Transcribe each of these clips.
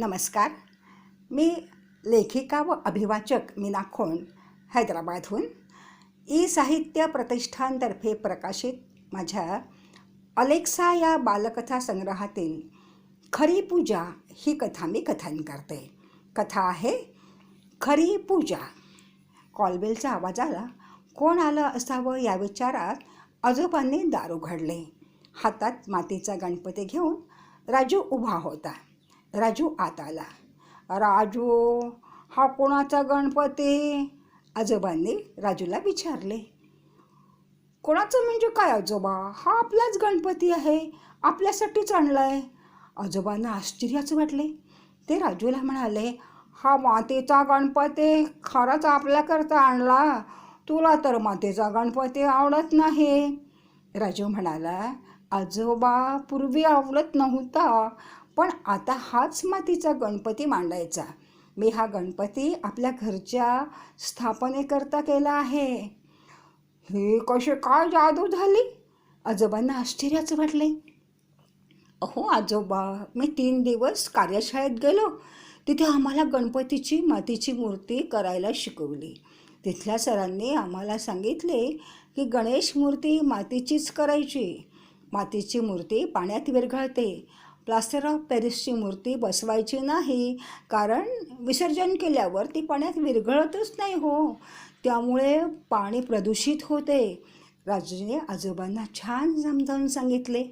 नमस्कार. मी लेखिका व अभिवाचक मीना खोन हैदराबादहून. ई साहित्य प्रतिष्ठानतर्फे प्रकाशित माझ्या अलेक्सा या बालकथा संग्रहातील खरी पूजा ही कथा मी कथन करते. कथा आहे खरी पूजा. कॉलबेलचा आवाज आला. कोण आलं असावं या विचारात आजोबांनी दार उघडले हातात मातीचा गणपती घेऊन राजू उभा होता. राजू आत आला. राजू हा कोणाचा गणपती? आजोबांनी राजूला विचारले. कोणाचं म्हणजे काय आजोबा? हा आपलाच गणपती आहे आपल्यासाठीच आणला आहे आजोबांना आश्चर्याचं वाटले. ते राजूला म्हणाले हा मातेचा गणपती खरंच आपल्याकरता आणला. तुला तर मातेचा गणपती आवडत नाही. राजू म्हणाला आजोबा पूर्वी आवडत नव्हता. पण आता हाच मातीचा गणपती मांडायचा. मी हा गणपती आपल्या घरच्या स्थापनेकरता केला आहे. हे कसे काय जादू झाली? आजोबांना आश्चर्याचं वाटले अहो आजोबा मी तीन दिवस कार्यशाळेत गेलो. तिथे आम्हाला गणपतीची मातीची मूर्ती करायला शिकवली. तिथल्या सरांनी आम्हाला सांगितले की गणेश मूर्ती मातीचीच करायची. मातीची मूर्ती पाण्यात विरघळते. प्लास्टर ऑफ पॅरिसची मूर्ती बसवायची नाही कारण विसर्जन केल्यावर ती पाण्यात विरघळतच नाही हो. त्यामुळे पाणी प्रदूषित होते. राजूने आजोबांना छान समजावून सांगितले.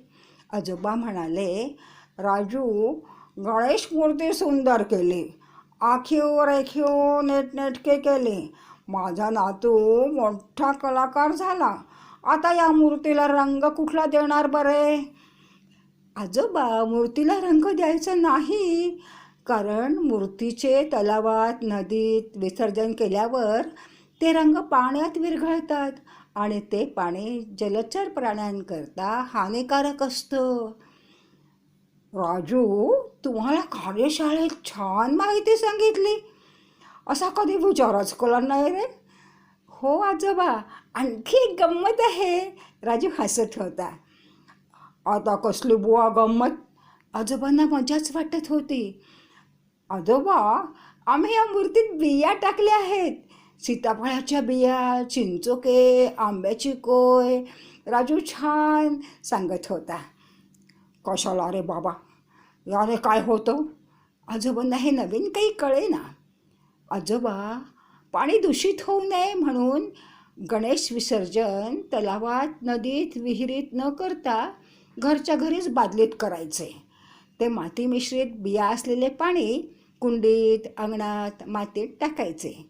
आजोबा म्हणाले राजू गणेश मूर्ती सुंदर केली. आखीव रेखीव नेटनेटके केले. माझा नातू मोठा कलाकार झाला. आता या मूर्तीला रंग कुठला देणार बरे? आजोबा मूर्तीला रंग द्यायचा नाही. कारण मूर्तीचे तलावात नदीत विसर्जन केल्यावर ते रंग पाण्यात विरघळतात आणि ते पाणी जलचर प्राण्यांकरता हानिकारक असतं. राजू तुम्हाला कार्यशाळेत छान माहिती सांगितली. असा कधी विचारच केला नाही रे? हो आजोबा आणखी एक गंमत आहे. राजू हसत होता. आता कसली बुवा गंमत. आजोबांना मजाच वाटत होती. आजोबा आम्ही या मूर्तीत बिया टाकल्या आहेत. सीताफळाच्या बिया चिंचोके आंब्याची कोय राजू छान सांगत होता. कशाला रे बाबा? याने काय होतं? आजोबांना हे नवीन काही कळे ना आजोबा पाणी दूषित होऊ नये म्हणून गणेश विसर्जन तलावात नदीत विहिरीत न करता घरच्या घरीच बादलीत करायचे. ते माती मिश्रित बिया असलेले पाणी कुंडीत अंगणात मातीत टाकायचे.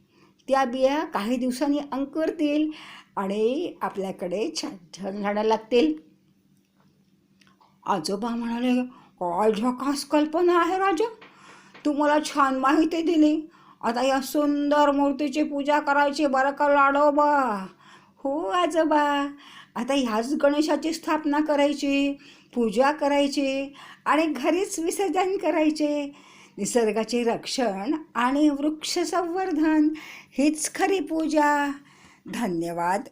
त्या बिया काही दिवसांनी अंकुरतील आणि आपल्याकडे छान छान झाडं लागतील. आजोबा म्हणाले काय झकास कल्पना आहे राजा. तू मला छान माहिती दिली. आता या सुंदर मूर्तीची पूजा करायची बरं का लाडोबा? हो आजोबा. आता ह्याच गणेशाची स्थापना करायची पूजा करायची आणि घरीच विसर्जन करायचे. निसर्गाचे रक्षण आणि वृक्ष संवर्धन हीच खरी पूजा. धन्यवाद.